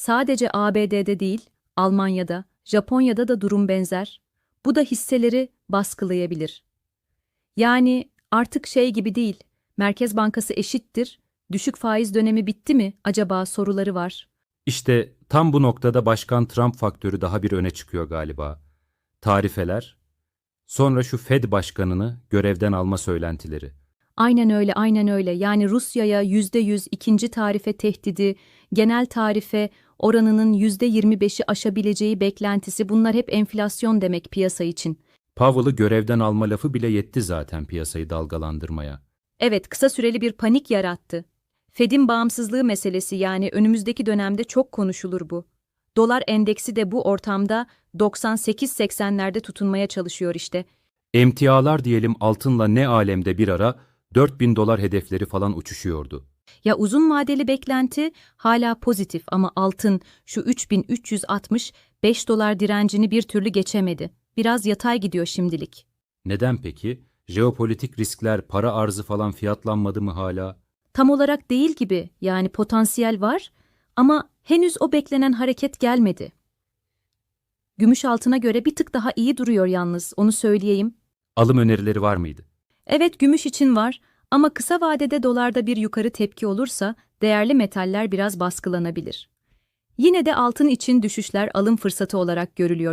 Sadece ABD'de değil, Almanya'da, Japonya'da da durum benzer. Bu da hisseleri baskılayabilir. Yani artık şey gibi değil, Merkez Bankası eşittir, düşük faiz dönemi bitti mi acaba soruları var. İşte tam bu noktada Başkan Trump faktörü daha bir öne çıkıyor galiba. Tarifeler, sonra şu Fed başkanını görevden alma söylentileri. Aynen öyle, aynen öyle. Yani Rusya'ya yüzde yüz ikinci tarife tehdidi, genel tarife oranının yüzde yirmi beşi aşabileceği beklentisi bunlar hep enflasyon demek piyasa için. Powell'ı görevden alma lafı bile yetti zaten piyasayı dalgalandırmaya. Evet, kısa süreli bir panik yarattı. Fed'in bağımsızlığı meselesi yani önümüzdeki dönemde çok konuşulur bu. Dolar endeksi de bu ortamda 98-80'lerde tutunmaya çalışıyor işte. Emtialar diyelim altınla ne alemde bir ara 4000 dolar hedefleri falan uçuşuyordu. Ya uzun vadeli beklenti hala pozitif ama altın şu 3360 5 dolar direncini bir türlü geçemedi. Biraz yatay gidiyor şimdilik. Neden peki? Jeopolitik riskler, para arzı falan fiyatlanmadı mı hala? Tam olarak değil gibi yani potansiyel var ama henüz o beklenen hareket gelmedi. Gümüş altına göre bir tık daha iyi duruyor yalnız onu söyleyeyim. Alım önerileri var mıydı? Evet gümüş için var ama kısa vadede dolarda bir yukarı tepki olursa değerli metaller biraz baskılanabilir. Yine de altın için düşüşler alım fırsatı olarak görülüyor.